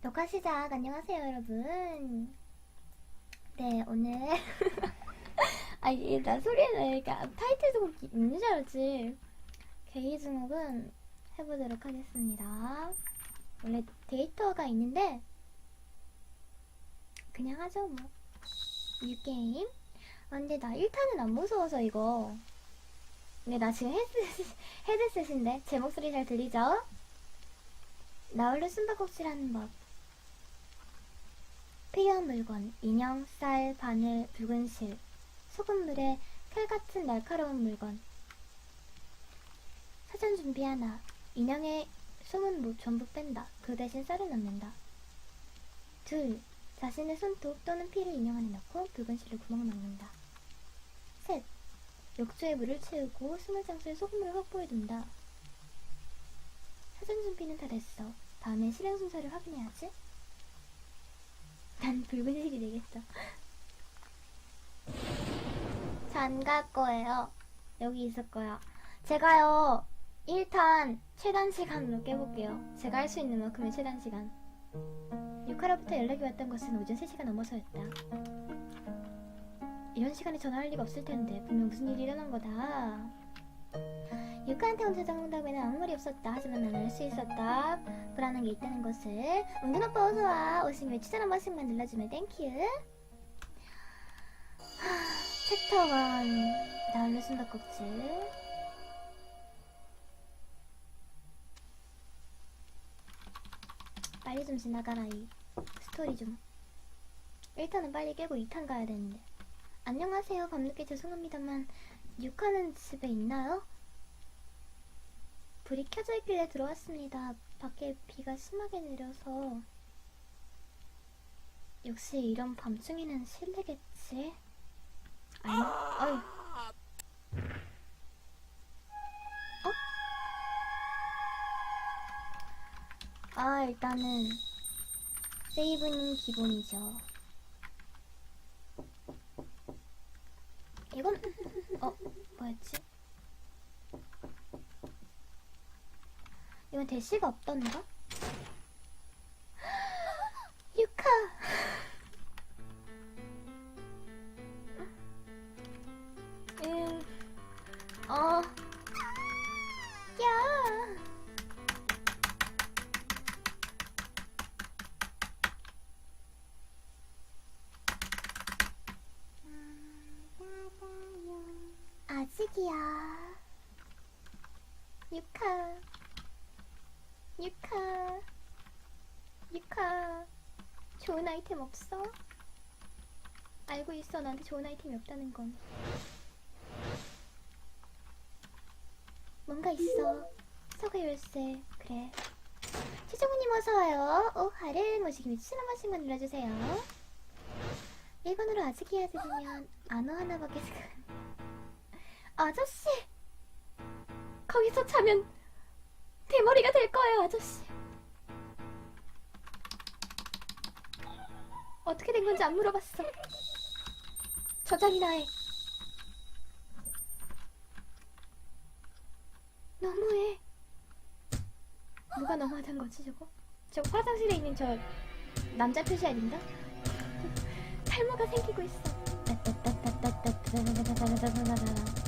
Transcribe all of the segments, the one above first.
녹화 시작. 안녕하세요, 여러분. 네, 오늘. 아니, 나 소리는, 그러니까 타이틀 곡 있는 줄 알았지. 게이 증후군 해보도록 하겠습니다. 원래 데이터가 있는데, 그냥 하죠, 뭐. 뉴게임. 아, 근데 나 1탄은 안 무서워서, 이거. 근데 나 지금 헤드셋, 헤드셋인데, 제 목소리 잘 들리죠? 나홀로 숨바꼭질 하는 법. 필요한 물건, 인형, 쌀, 바늘, 붉은 실, 소금물에 칼 같은 날카로운 물건. 사전 준비 하나. 인형에 솜은 뭐 전부 뺀다. 그 대신 쌀을 넣는다. 둘. 자신의 손톱 또는 피를 인형 안에 넣고 붉은 실로 구멍을 막는다. 셋. 욕조에 물을 채우고 숨을 장소에 소금물을 확보해둔다. 사전 준비는 다 됐어. 다음에 실행 순서를 확인해야지. 난 붉은 실이 되겠어. 안 갈 거예요. 여기 있을 거야. 제가요, 1탄 최단 시간으로 깨볼게요. 제가 할 수 있는 만큼의 최단 시간. 6화로부터 연락이 왔던 것은 오전 3시가 넘어서였다. 이런 시간에 전화할 리가 없을 텐데, 분명 무슨 일이 일어난 거다. 유카한테 혼자 장문답에는 아무 말이 없었다. 하지만 난 알 수 있었다. 불안한 게 있다는 것을. 은근 오빠 어서와. 오시면 추천 한 번씩만 눌러주면 땡큐. 하, 챕터 1. 나홀로 숨바꼭질. 빨리 좀 지나가라, 이 스토리 좀. 1탄은 빨리 깨고 2탄 가야 되는데. 안녕하세요. 밤늦게 죄송합니다만, 6화는 집에 있나요? 불이 켜져 있길래 들어왔습니다. 밖에 비가 심하게 내려서. 역시 이런 밤중에는 실내겠지? 아니, 어이. 어? 아, 일단은, 세이브는 기본이죠. 이건, 어, 뭐였지? 이건 대시가 없던가? 유카! 음, 어, 야! 아직이야. 유카. 유카. 유카. 좋은 아이템 없어? 알고 있어. 나한테 좋은 아이템이 없다는 건. 뭔가 있어. 서가 열쇠. 그래. 최정우님 어서와요. 오하를 모시기 추천 한 번씩만 눌러주세요. 1번으로 아직이야 들으면 안어 하나밖에 생 아저씨! 거기서 자면 대머리가 될 거예요, 아저씨. 어떻게 된 건지 안 물어봤어. 저장이나 해. 너무해. 누가 너무하단 거지, 저거? 저 화장실에 있는 저 남자 표시 아닌가? 탈모가 생기고 있어. 따따따따따따따따따따따따따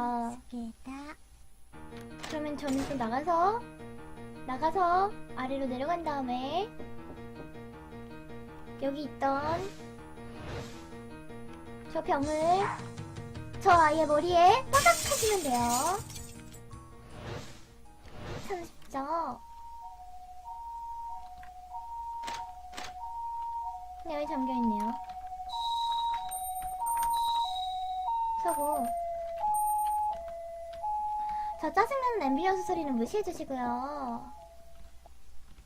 놀랍니다. 그러면 저는 또 나가서, 나가서 아래로 내려간 다음에, 여기 있던 저 병을 저 아이의 머리에 빠삭 하시면 돼요. 참 쉽죠? 네, 여기 잠겨있네 짜증나는 앰뷸런스 소리는 무시해주시고요.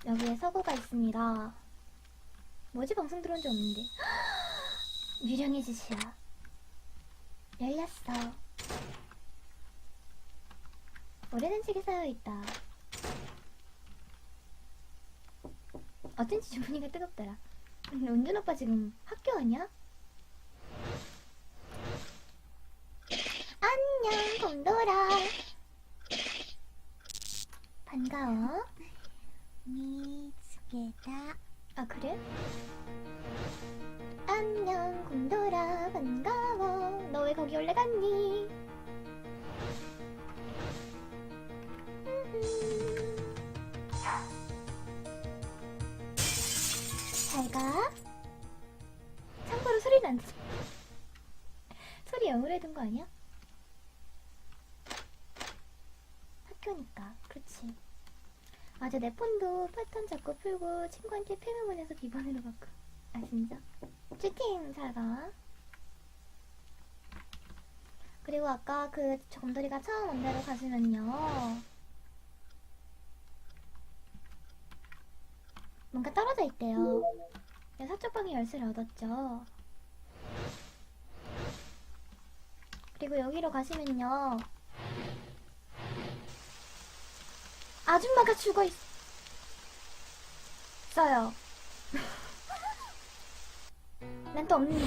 여기에 서고가 있습니다. 뭐지 방송 들어온 적 없는데. 유령의 짓이야. 열렸어. 오래된 책에 쌓여있다. 어쩐지 주머니가 뜨겁더라. 근데 은준 오빠 지금 학교 아니야? 안녕, 곰돌아. 반가워. 미츠게다. 아 그래? 안녕 곤돌아 반가워. 너 왜 거기 올라갔니? 잘가. 참고로 소리는 안 소리 영어로 해둔 거 아니야? 맞아, 내 폰도 패턴 잡고 풀고 친구한테 펜을 보내서 비번으로 바꿔. 아, 진짜? 쭈팅, 잘 가. 그리고 아까 그 검돌이가 처음 온 데로 가시면요. 뭔가 떨어져 있대요. 네, 서쪽방에 열쇠를 얻었죠. 그리고 여기로 가시면요. 아줌마가 죽어 있... 어요. 난또 없는데.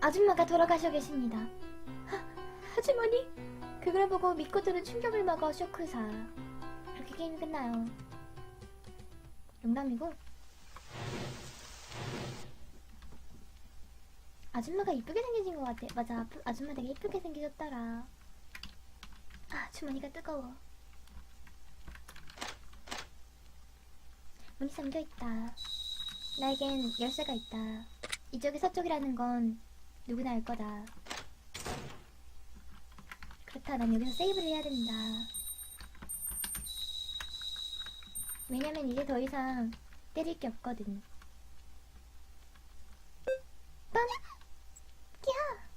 아줌마가 돌아가셔 계십니다. 하, 하지머니? 그걸 보고 믿고 드는 충격을 먹어 쇼크사. 그렇게 게임이 끝나요. 농담이고. 아줌마가 이쁘게 생기신 것 같아. 맞아, 아줌마 되게 이쁘게 생기셨더라. 아, 주머니가 뜨거워. 문이 잠겨 있다. 나에겐 열쇠가 있다. 이쪽이 서쪽이라는 건 누구나 알 거다. 그렇다, 난 여기서 세이브를 해야 된다. 왜냐면 이제 더 이상 때릴 게 없거든. 빰! 야!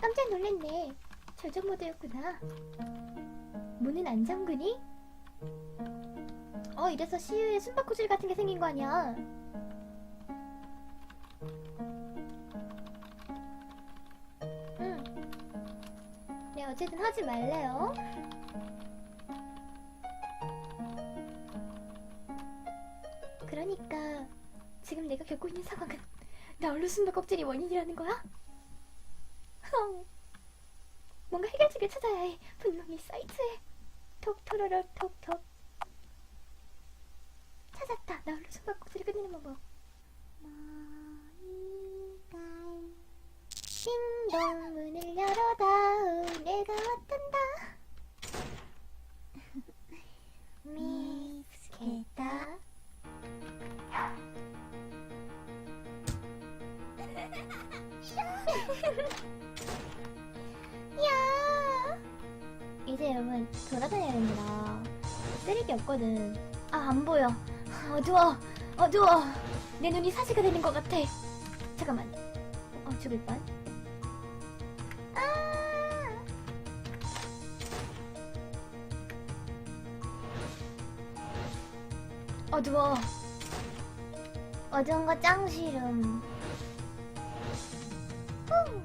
깜짝 놀랐네. 절정 모드였구나. 문은 안 잠그니? 어, 이래서 시유에 숨바꼭질 같은 게 생긴 거 아니야? 응. 네, 어쨌든 하지 말래요. 그러니까 지금 내가 겪고 있는 상황은 나 얼른 숨바꼭질이 원인이라는 거야? 헝. 뭔가 해결책을 찾아야 해. 분명히 사이트에 톡토로로 톡톡. 나 얼른 손과 꼭지를 끝내는 방법 띵동 문을 열어다. 은혜가 왔단다? 미스케다. 야! 이제 여러분 돌아다녀야 됩니다. 쓰레기 없거든. 아 안 보여. 아, 어두워. 어두워. 내 눈이 사시가 되는 것 같아. 잠깐만. 어, 죽을 뻔. 아! 어두워. 어두운 거 짱 싫음. 후.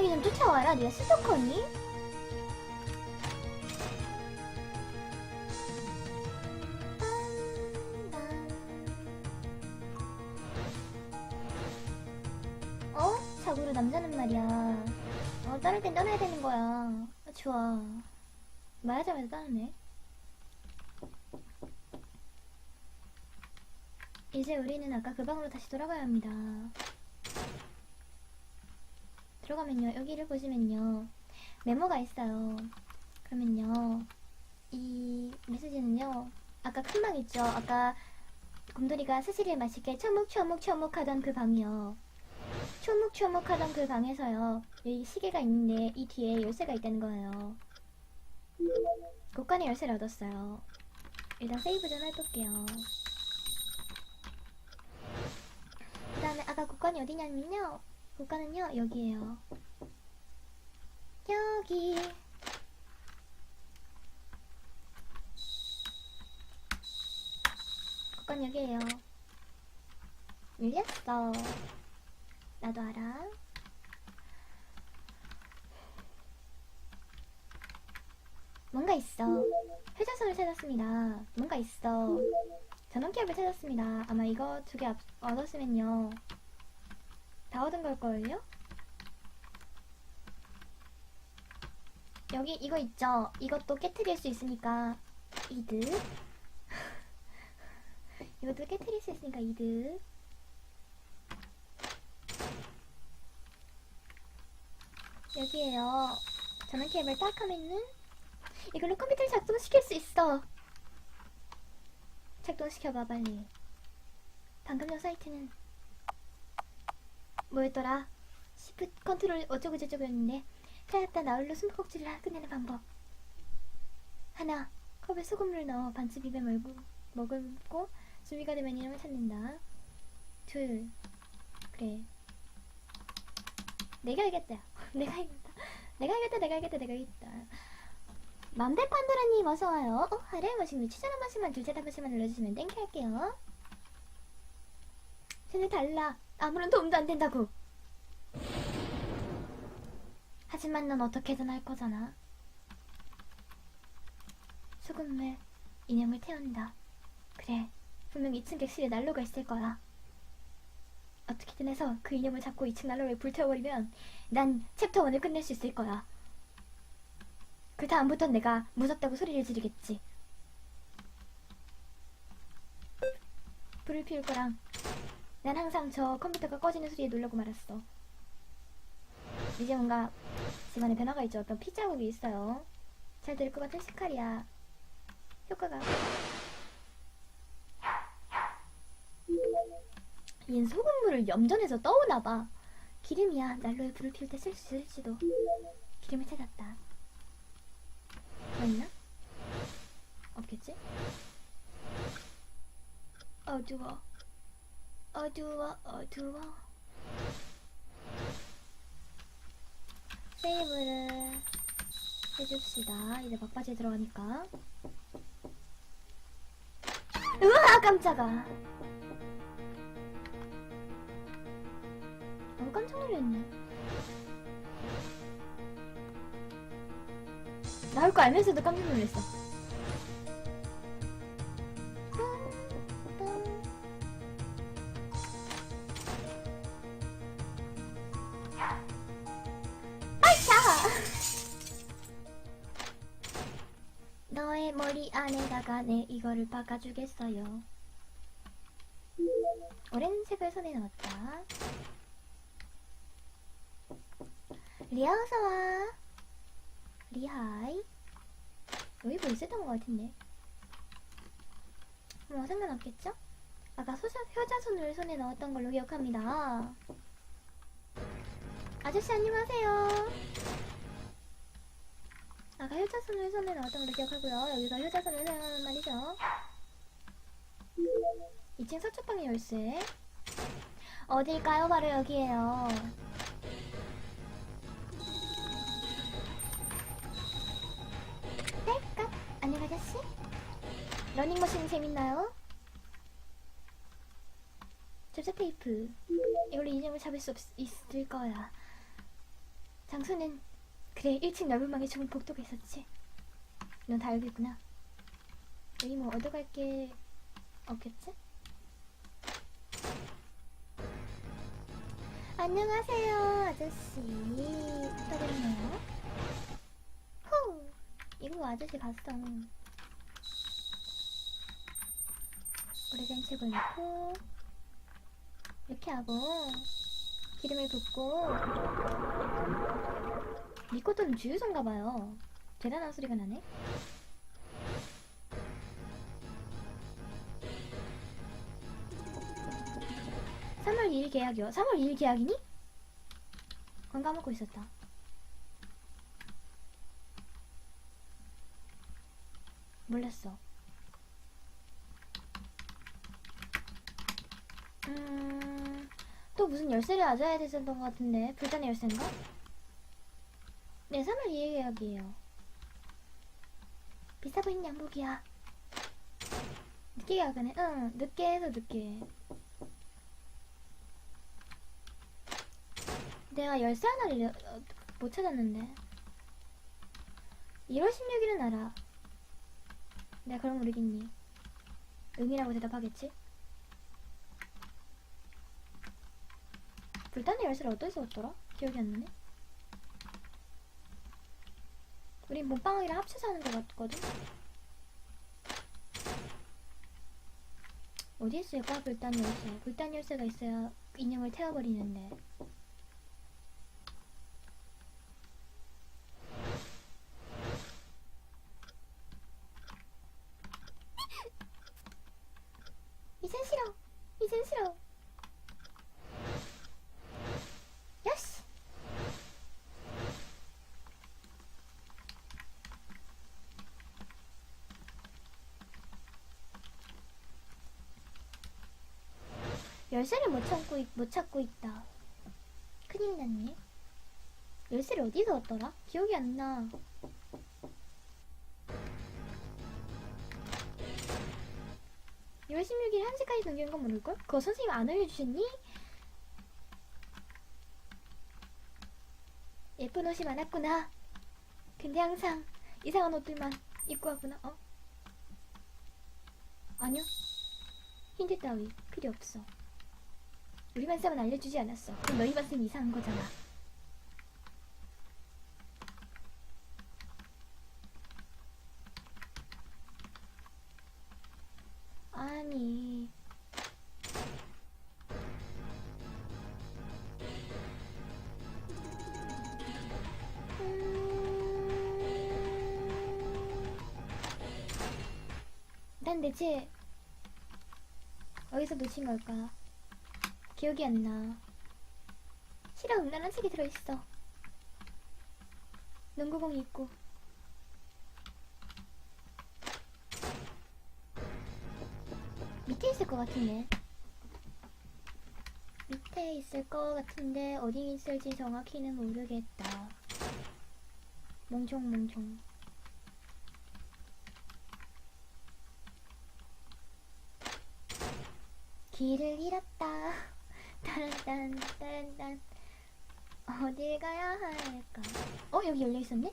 적당히 좀 쫓아와라. 네가 스토커니? 어? 자고로 남자는 말이야. 어, 떠날 땐 떠나야 되는 거야. 아, 좋아. 말하자마자 떠나네. 이제 우리는 아까 그 방으로 다시 돌아가야 합니다. 들어가면요, 여기를 보시면요, 메모가 있어요. 그러면요, 이 메시지는요, 아까 큰 방 있죠? 아까 곰돌이가 스시를 맛있게 처묵처묵처묵 하던 그 방이요. 초묵초묵 하던 그 방에서요. 여기 시계가 있는데 이 뒤에 열쇠가 있다는 거예요. 곳간에 열쇠를 얻었어요. 일단 세이브 좀 해볼게요. 그 다음에 아까 곳간이 어디냐면요. 곳간은요 여기에요. 여기. 곳간 여기에요. 밀렸어. 나도 알아. 뭔가 있어. 회전선을 찾았습니다. 뭔가 있어. 전원캡을 찾았습니다. 아마 이거 두 개 얻었으면요. 다 얻은 걸걸요? 여기 이거 있죠? 이것도 깨트릴 수 있으니까 이득. 이것도 깨트릴 수 있으니까 이득. 여기에요. 전원캡을 딱 하면은 이걸로 컴퓨터를 작동시킬 수 있어. 작동시켜봐 빨리. 방금 전 사이트는 뭐였더라? 시프트 컨트롤 어쩌고 저쩌고였는데 찾았다 나홀로 숨바꼭질을 끝내는 방법. 하나, 컵에 소금물을 넣어 반쯤 입에 물고 머금고 준비가 되면 이름을 찾는다. 둘, 그래. 내가 알겠다. 내가 알겠다. 내가 알겠다. 내가 알겠다. 내가 알겠다. 맘대 판도라님 어서와요. 어, 하래 머신 추천 한 번씩만 둘째 한 번씩만 눌러주시면 땡큐 할게요. 쟤네 달라. 아무런 도움도 안 된다고. 하지만 넌 어떻게든 할 거잖아. 소금물 인형을 태운다. 그래, 분명 2층 객실에 난로가 있을 거야. 어떻게든 해서 그 인형을 잡고 2층 난로를 불태워버리면 난 챕터 1을 끝낼 수 있을 거야. 그 다음부턴 내가 무섭다고 소리를 지르겠지. 불을 피울 거랑 난 항상 저 컴퓨터가 꺼지는 소리에 놀라고 말았어. 이제 뭔가 집안에 변화가 있죠. 어떤 피 자국이 있어요. 잘 될 것 같은 시칼이야. 효과가. 얜 소금물을 염전해서 떠오나봐. 기름이야. 난로에 불을 피울 때 쓸 수 있을지도. 기름을 찾았다. 뭐 있나? 없겠지? 어두워. 어두워, 어두워. 세이브를 해줍시다. 이제 막바지에 들어가니까. 으아, 깜짝아. 너무 깜짝 놀랐네. 나올 거 알면서도 깜짝 놀랐어. 내 이거를 박아주겠어요. 오렌색을 손에 넣었다. 리아 어서와. 리하이. 여기 뭐 있었던 것 같은데. 뭐 상관없겠죠? 아까 소자, 효자손을 손에 넣었던 걸로 기억합니다. 아저씨 안녕하세요. 아까 효자손을 손에 넣었던 걸로 기억하고요. 여기서 효자손을 사용하는 말이죠. 2층 서초방의 열쇠. 어딜까요? 바로 여기에요. 딸깍 안녕 아저씨. 러닝머신 재밌나요? 접착 테이프. 이걸로 인형을 잡을 수 없, 있을 거야. 장소는 그래 1층 넓은 방에 좋은 복도가 있었지. 넌 다 알겠구나. 여기 뭐 얻어갈 게 없겠지? 안녕하세요 아저씨. 떠들었네요. 후. 이거 아저씨 봤어. 오래된 책을 넣고 이렇게 하고 기름을 붓고 니코토는 주유소인가 봐요. 대단한 소리가 나네. (3월 2일) 계약이요 (3월 2일) 계약이니? 그건 까먹고 있었다. 몰랐어. 음, 또 무슨 열쇠를 가져야 됐었던 것 같은데 불단의 열쇠인가? 네, 3월 2일 예약이에요. 비싸 보이는 양복이야. 늦게 예약하네. 응, 늦게 해서 늦게. 내가 열쇠 하나를 어, 못 찾았는데. 1월 16일은 알아. 내가 그럼 모르겠니? 응이라고 대답하겠지? 불단의 열쇠를 어디서 얻더라? 기억이 안 나네. 우린 몸빵하기랑 합쳐서 하는 것 같거든? 어디에 있을까? 불단 열쇠. 불단 열쇠가 있어야 인형을 태워버리는데. 이젠 싫어. 이젠 싫어. 야씨. 열쇠를 못 찾고 있, 못 찾고 있다. 큰일 났네. 열쇠를 어디서 얻더라? 기억이 안 나. 월 16일 1시까지 넘기는 건 모를걸? 그거 선생님 안 알려주셨니? 예쁜 옷이 많았구나. 근데 항상 이상한 옷들만 입고 왔구나. 어? 아니요. 힌트 따위 필요 없어. 우리 반 쌤은 알려주지 않았어. 그럼 너희 반 쌤이 이상한 거잖아. 아니. 음... 난 대체 어디서 놓친 걸까? 기억이 안 나. 실어 음란한 책이 들어있어. 농구공이 있고. 밑에 있을 것 같은데. 밑에 있을 것 같은데 어디 있을지 정확히는 모르겠다. 몽총몽총. 길을 잃었다. 따란딴 어딜 가야 할까? 어 여기 열려 있었네?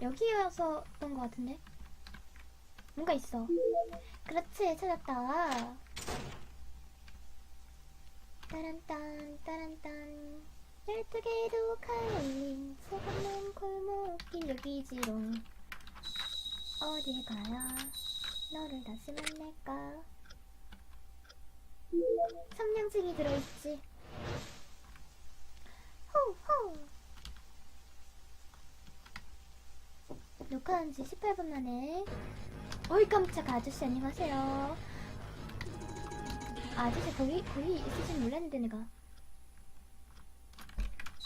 여기였었던 것 같은데? 뭔가 있어. 그렇지, 찾았다. 따란딴, 따란딴. 열두 개도 칼린 소금는 골목길 여기지롱. 어딜 가야 너를 다시 만날까? 성냥증이 들어있지. 호호. 녹화한 지 18분 만에 어이 깜짝 아저씨 안녕하세요 아저씨 거기 거기 있을지 몰랐는데 내가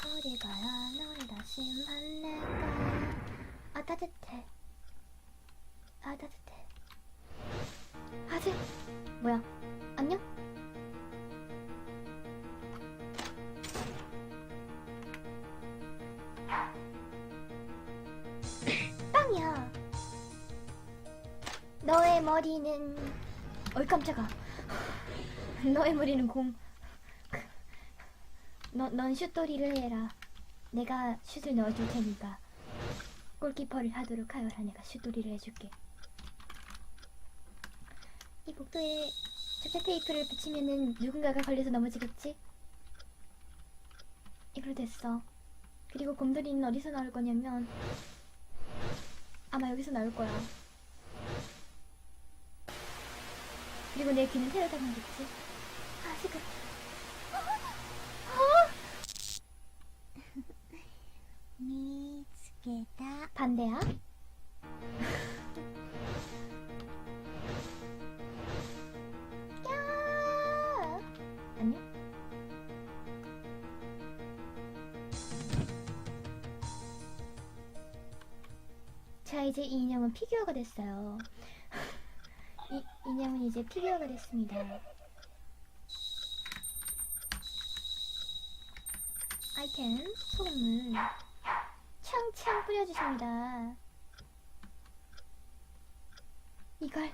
어디 가야 너를 다시 만날까 아 따뜻해 아 따뜻해 아재 뭐야 안녕? 빵이야. 너의 머리는 어이 깜짝아. 너의 머리는 공. 너, 넌 슛돌이를 해라. 내가 슛을 넣어줄 테니까 골키퍼를 하도록 하여라. 내가 슛돌이를 해줄게. 이 복도에 접착 테이프를 붙이면은 누군가가 걸려서 넘어지겠지? 이걸로 됐어. 그리고 곰돌이는 어디서 나올 거냐면 아마 여기서 나올 거야. 그리고 내 귀는 태워다니겠지. 아 지금. 미치겠다. 반대야? 이제 이 인형은 피규어가 됐어요. 이 인형은 이제 피규어가 됐습니다. 아이템 소금물 창창 뿌려주십니다. 이걸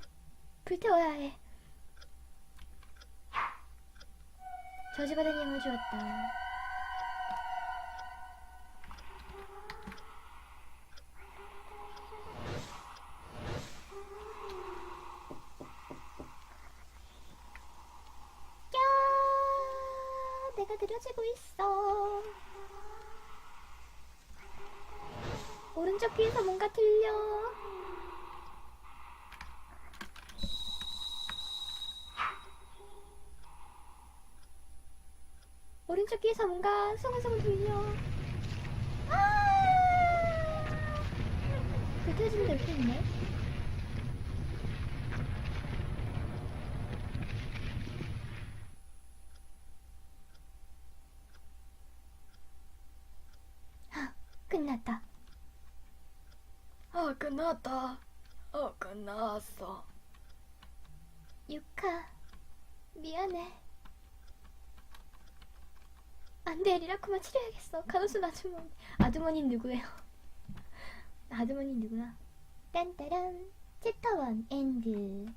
불태워야 해. 저주받은 힘을 주었다. 야, 내가 느려지고 있어. 오른쪽 귀에서 뭔가 들려. 오른쪽 귀에서 뭔가 소근소근 들려. 아! 불태워지는 데 이렇게 있네. 아, 끝났다. 아 끝났다. 어 끝났어. 유카, 미안해. 안 돼, 리라쿠마 치료해야겠어. 간호순 아주머니. 아주머니 누구예요? 아주머니 누구야? 딴따란, 챕터 1 엔드.